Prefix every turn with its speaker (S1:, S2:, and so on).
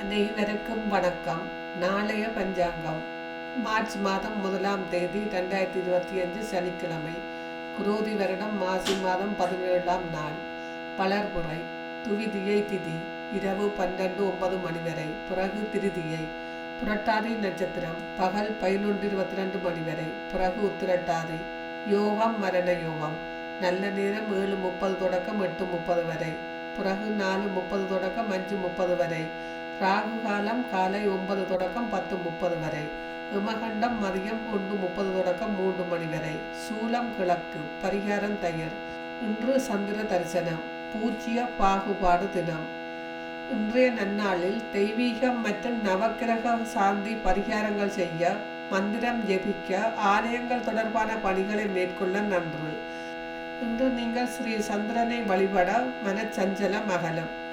S1: அனைவருக்கும் வணக்கம். நாளைய பஞ்சாங்கம். மார்ச் மாதம் முதலாம் தேதி ரெண்டாயிரத்தி இருபத்தி அஞ்சு சனிக்கிழமை. குரோதி வருடம் மாசி மாதம் பதினேழாம் நாள். பலர்புறை துவிதியை திதி. இரவு பன்னெண்டு ஒன்பது மணி வரை. பிறகு திருதியை. புரட்டாதி நட்சத்திரம். பகல் பதினொன்று இருபத்தி ரெண்டு மணி வரை. பிறகு உத்திரட்டாதி. யோகம் மரண யோகம். நல்ல நேரம் ஏழு முப்பது தொடக்கம் எட்டு முப்பது வரை. பிறகு நாலு முப்பது தொடக்கம் அஞ்சு முப்பது வரை. ராகு காலம் காலை ஒன்பது தொடக்கம் பத்து முப்பது வரை. இமகண்டம் மதியம் ஒன்று முப்பது தொடக்கம் மூன்று மணி வரை. சூலம் கிழக்கு பரிகாரம் தயிர். இன்று சந்திர தரிசனம் பூஜ்ய பாகுபாடு தினம். இன்றைய நன்னாளில் தெய்வீகம் மற்றும் நவக்கிரக சாந்தி பரிகாரங்கள் செய்ய மந்திரம் ஜெபிக்க ஆலயங்கள் தொடர்பான பணிகளை மேற்கொள்ள நன்று. இன்று நீங்கள் ஸ்ரீ சந்திரனை வழிபட மனச்சஞ்சலம் அகலும்.